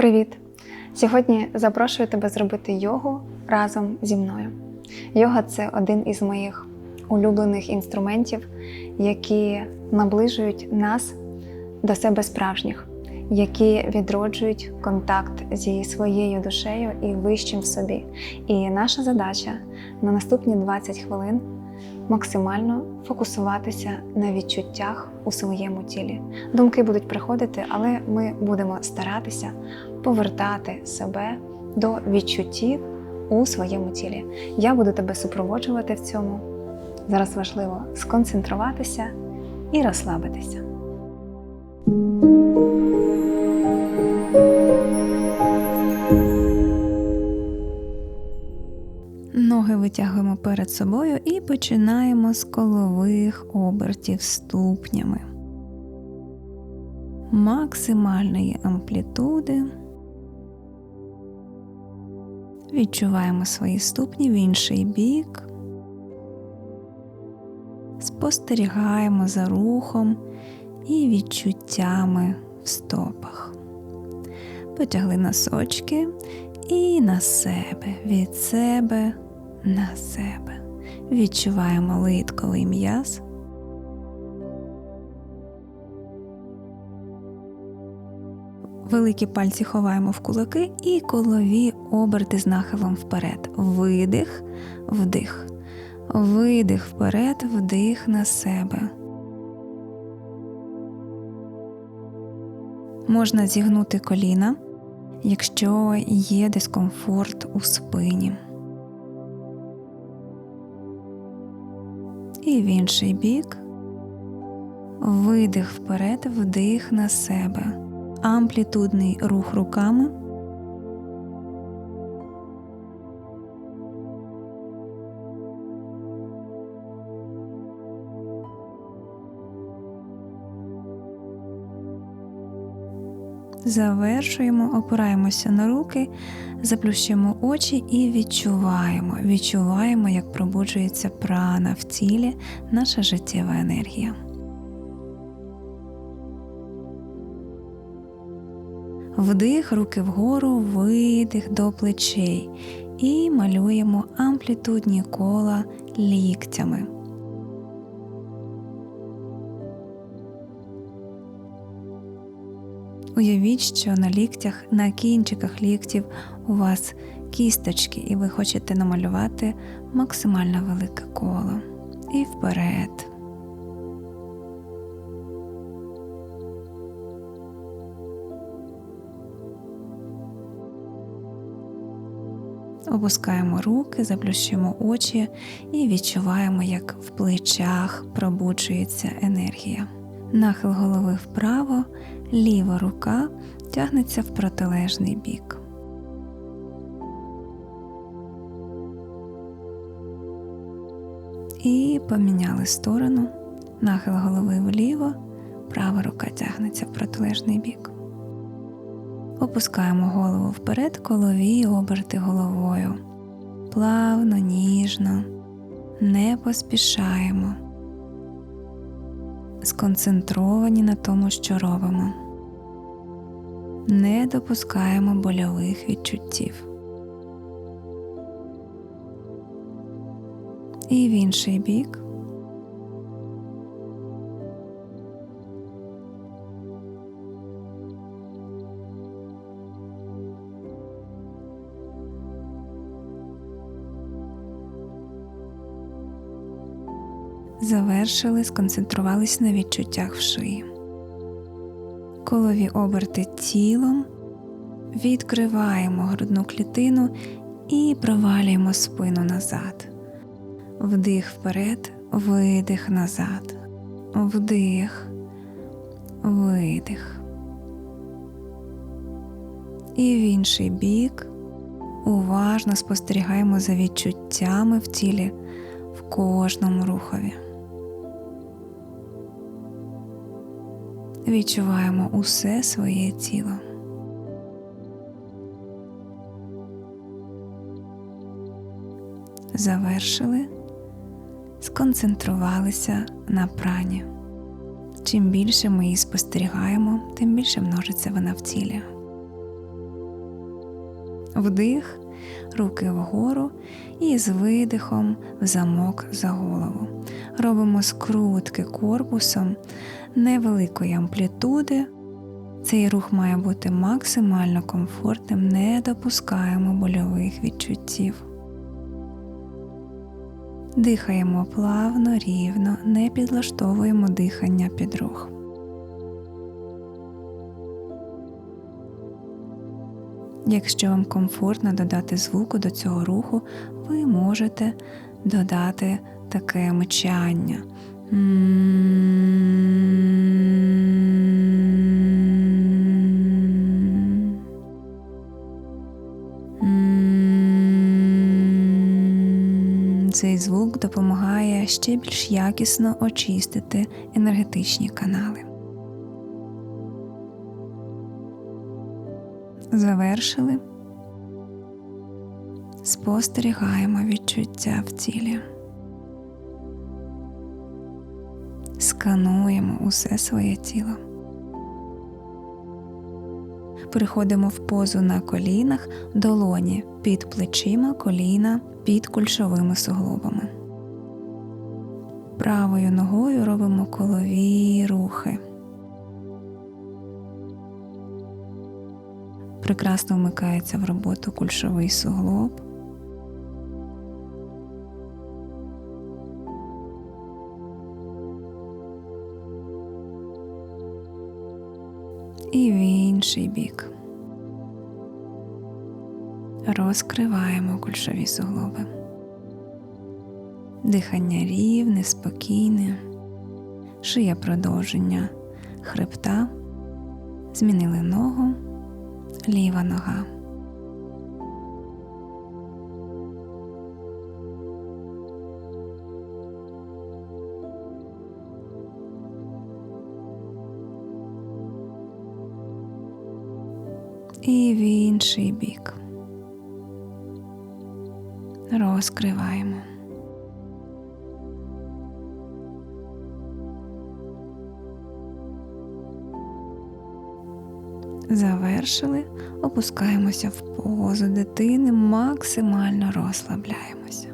Привіт! Сьогодні запрошую тебе зробити йогу разом зі мною. Йога це один із моїх улюблених інструментів, які наближують нас до себе справжніх, які відроджують контакт зі своєю душею і вищим в собі. І наша задача на наступні 20 хвилин максимально фокусуватися на відчуттях у своєму тілі. Думки будуть приходити, але ми будемо старатися повертати себе до відчуттів у своєму тілі. Я буду тебе супроводжувати в цьому. Зараз важливо сконцентруватися і розслабитися. Перед собою і починаємо з колових обертів ступнями. Максимальної амплітуди. Відчуваємо свої ступні в інший бік. Спостерігаємо за рухом і відчуттями в стопах. Потягли носочки і на себе, від себе на себе. Відчуваємо литковий м'яз. Великі пальці ховаємо в кулаки і колові оберти з нахилом вперед. Видих, вдих. Видих вперед, вдих на себе. Можна зігнути коліна, якщо є дискомфорт у спині. І в інший бік. Видих вперед, вдих на себе. Амплітудний рух руками. Завершуємо, опираємося на руки, заплющуємо очі і відчуваємо. Відчуваємо, як пробуджується прана в тілі, наша життєва енергія. Вдих, руки вгору, видих до плечей і малюємо амплітудні кола ліктями. Уявіть, що на ліктях, на кінчиках ліктів у вас кісточки, і ви хочете намалювати максимально велике коло. І вперед. Опускаємо руки, заплющуємо очі і відчуваємо, як в плечах пробуджується енергія. Нахил голови вправо, ліва рука тягнеться в протилежний бік. І поміняли сторону, нахил голови вліво, права рука тягнеться в протилежний бік. Опускаємо голову вперед, колові оберти головою. Плавно, ніжно, не поспішаємо сконцентровані на тому, що робимо. Не допускаємо больових відчуттів. І в інший бік. Завершили, сконцентрувались на відчуттях в шиї. Колові оберти тілом, відкриваємо грудну клітину і провалюємо спину назад. Вдих вперед, видих назад, вдих, видих. І в інший бік уважно спостерігаємо за відчуттями в тілі в кожному рухові. Відчуваємо усе своє тіло. Завершили, сконцентрувалися на прані. Чим більше ми її спостерігаємо, тим більше множиться вона в тілі. Вдих, руки вгору і з видихом в замок за голову. Робимо скрутки корпусом невеликої амплітуди. Цей рух має бути максимально комфортним, не допускаємо больових відчуттів. Дихаємо плавно, рівно, не підлаштовуємо дихання під рух. Якщо вам комфортно додати звуку до цього руху, ви можете додати таке мичання. Цей звук допомагає ще більш якісно очистити енергетичні канали. Завершили. Спостерігаємо відчуття в тілі. Скануємо усе своє тіло. Переходимо в позу на колінах, долоні під плечима, коліна під кульшовими суглобами. Правою ногою робимо колові рухи. Прекрасно вмикається в роботу кульшовий суглоб. І в інший бік. Розкриваємо кульшові суглоби. Дихання рівне, спокійне, шия продовження хребта. Змінили ногу, ліва нога. І в інший бік. Розкриваємо. Завершили, опускаємося в позу дитини, максимально розслабляємося.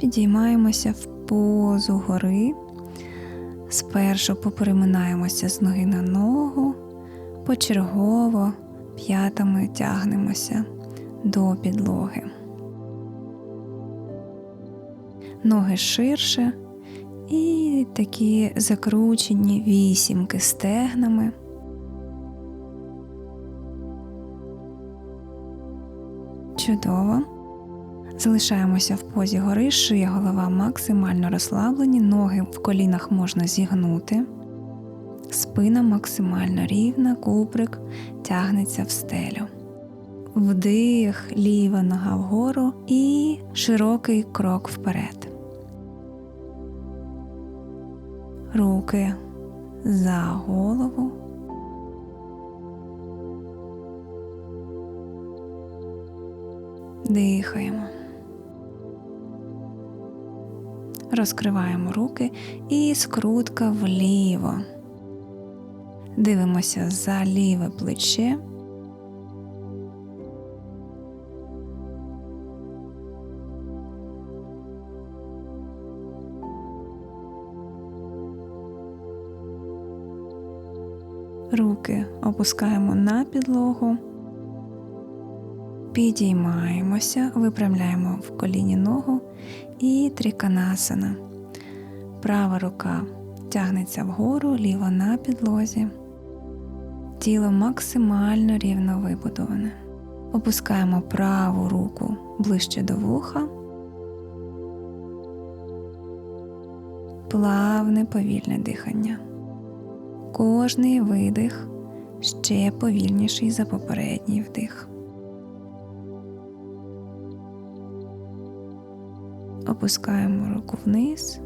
Підіймаємося в позу гори. Спершу попереминаємося з ноги на ногу, почергово п'ятами тягнемося до підлоги. Ноги ширше і такі закручені вісімки стегнами. Чудово. Залишаємося в позі гори, шия голова максимально розслаблені, ноги в колінах можна зігнути, спина максимально рівна, куприк тягнеться в стелю. Вдих, ліва нога вгору і широкий крок вперед. Руки за голову. Дихаємо. Розкриваємо руки і скрутка вліво. Дивимося за ліве плече. Руки опускаємо на підлогу, підіймаємося, випрямляємо в коліні ногу і тріканасана. Права рука тягнеться вгору, ліва на підлозі. Тіло максимально рівно вибудоване. Опускаємо праву руку ближче до вуха. Плавне повільне дихання. Кожний видих ще повільніший за попередній вдих. Опускаємо руку вниз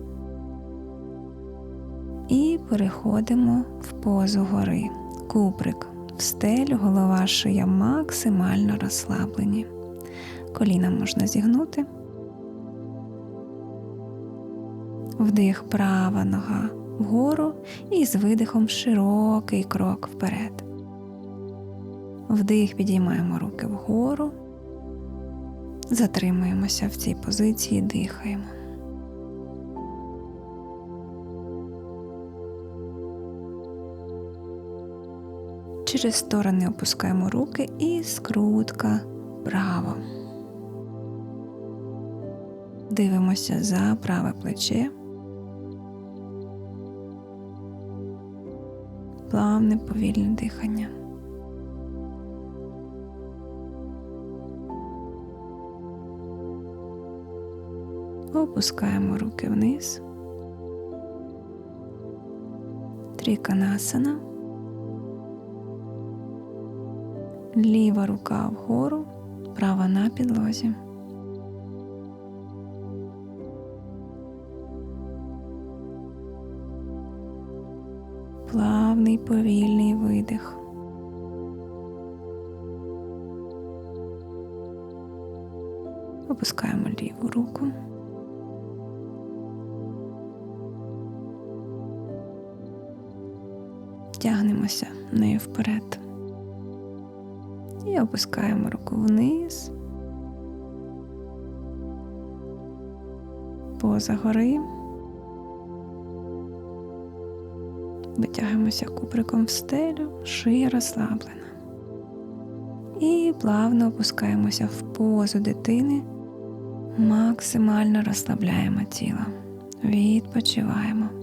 і переходимо в позу гори. Куприк в стелю, голова шия максимально розслаблені. коліна можна зігнути. Вдих права нога вгору і з видихом широкий крок вперед. Вдих підіймаємо руки вгору. Затримуємося в цій позиції, дихаємо. Через сторони опускаємо руки і скрутка право. Дивимося за праве плече. Плавне повільне дихання. Опускаємо руки вниз. Тріканасана. Ліва рука вгору, права на підлозі. Плавний повільний видих. Опускаємо ліву руку. Тягнемося нею вперед. І опускаємо руку вниз. Поза гори. Витягуємося куприком в стелю, шия розслаблена. І плавно опускаємося в позу дитини, максимально розслабляємо тіло. Відпочиваємо.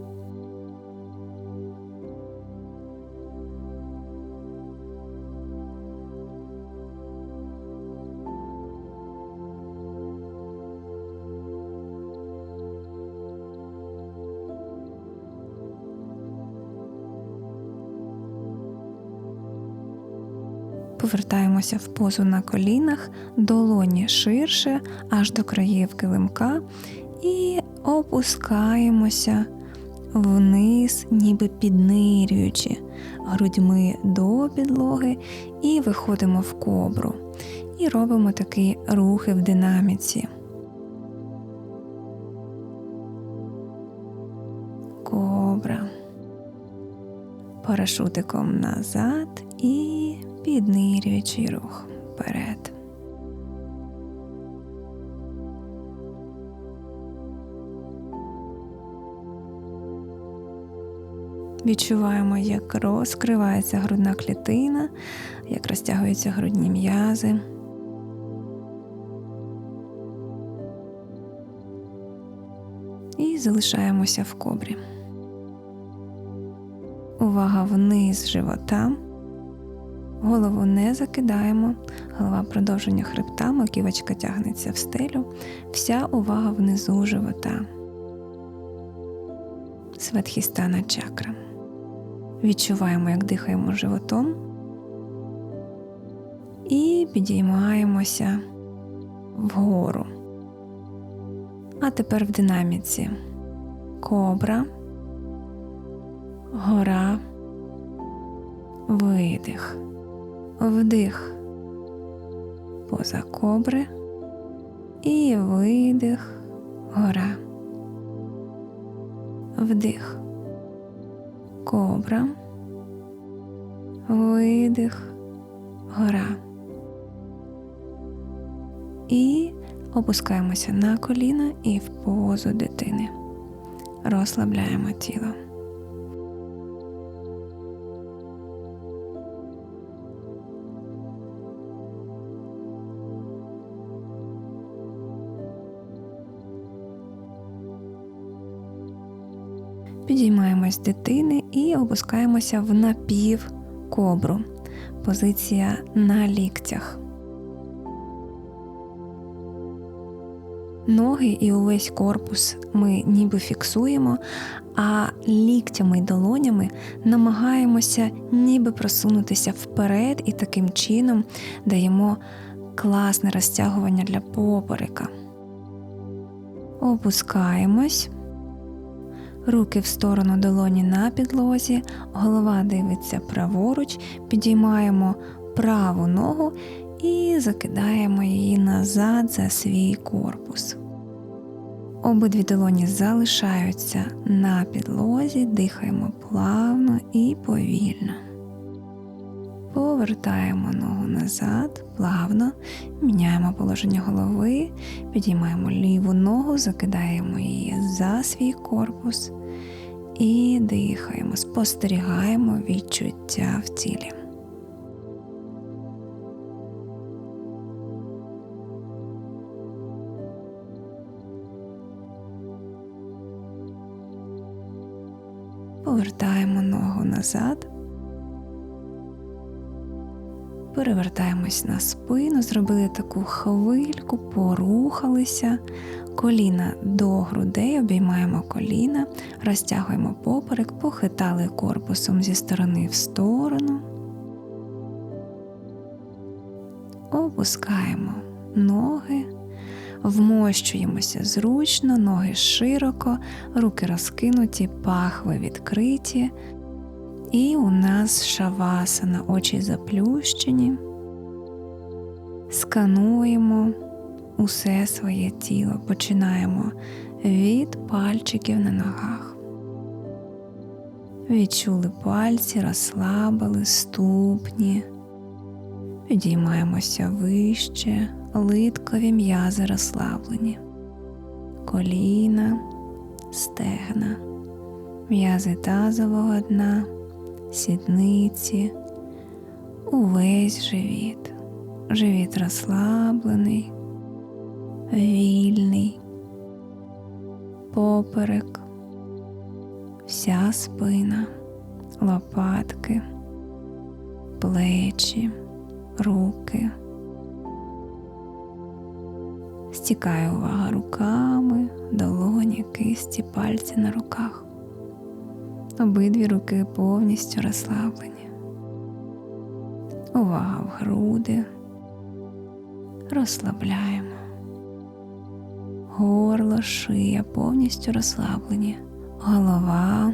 Повертаємося в позу на колінах, долоні ширше аж до країв килимка і опускаємося вниз, ніби піднирюючи грудьми до підлоги, і виходимо в кобру. І робимо такі рухи в динаміці. Кобра. Парашутиком назад і піднирюючий рух вперед. Відчуваємо, як розкривається грудна клітина, як розтягуються грудні м'язи. І залишаємося в кобрі. Увага вниз живота. Голову не закидаємо, голова продовження хребта, маківочка тягнеться в стелю, вся увага внизу живота. Сватхістана чакра. Відчуваємо, як дихаємо животом. І підіймаємося вгору. А тепер в динаміці кобра, гора, видих. Вдих поза кобри і видих гора. Вдих. Кобра. Видих гора. І опускаємося на коліна і в позу дитини. Розслабляємо тіло. Підіймаємось з дитини і опускаємося в напів кобру. Позиція на ліктях. Ноги і увесь корпус ми ніби фіксуємо, а ліктями й долонями намагаємося ніби просунутися вперед і таким чином даємо класне розтягування для поперека. Опускаємось. Руки в сторону долоні на підлозі, голова дивиться праворуч, підіймаємо праву ногу і закидаємо її назад за свій корпус. Обидві долоні залишаються на підлозі, дихаємо плавно і повільно. Повертаємо ногу назад, плавно, міняємо положення голови, підіймаємо ліву ногу, закидаємо її за свій корпус і дихаємо, спостерігаємо відчуття в тілі. Повертаємо ногу назад. Перевертаємось на спину, зробили таку хвильку, порухалися. Коліна до грудей, обіймаємо коліна, розтягуємо поперек, похитали корпусом зі сторони в сторону. Опускаємо ноги, вмощуємося зручно, ноги широко, руки розкинуті, пахви відкриті. І у нас шавасана, очі заплющені. Скануємо усе своє тіло. Починаємо від пальчиків на ногах. Відчули пальці, розслабили ступні. Підіймаємося вище, литкові м'язи розслаблені, коліна, стегна, м'язи тазового дна сідниці, увесь живіт. Живіт розслаблений, вільний, поперек, вся спина, лопатки, плечі, руки. Стікає увага руками, долоні, кисті, пальці на руках. Обидві руки повністю розслаблені. Увага в груди. Розслабляємо. Горло, шия повністю розслаблені. Голова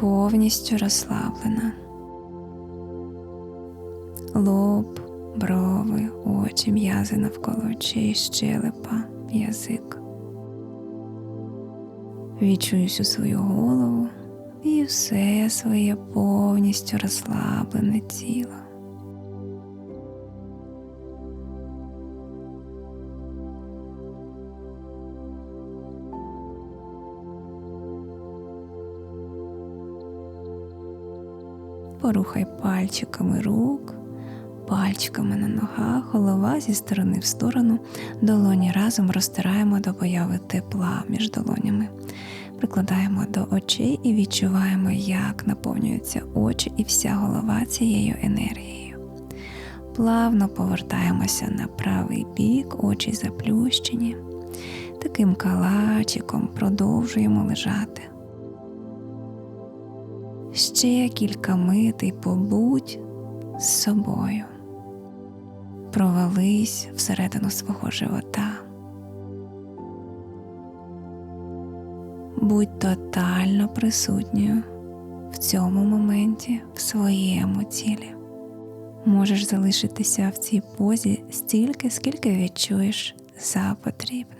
повністю розслаблена. Лоб, брови, очі, м'язи навколо очей, щелепа, язик. Відчую всю свою голову і все своє повністю розслаблене тіло. Порухай пальчиками рук, пальчиками на ногах, голова зі сторони в сторону, долоні разом розтираємо до появи тепла між долонями прикладаємо до очей і відчуваємо, як наповнюються очі і вся голова цією енергією. Плавно повертаємося на правий бік, очі заплющені. Таким калачиком продовжуємо лежати. Ще кілька митей побудь з собою. Провались всередину свого живота. Будь тотально присутньою в цьому моменті в своєму тілі. Можеш залишитися в цій позі стільки, скільки відчуєш за потрібне.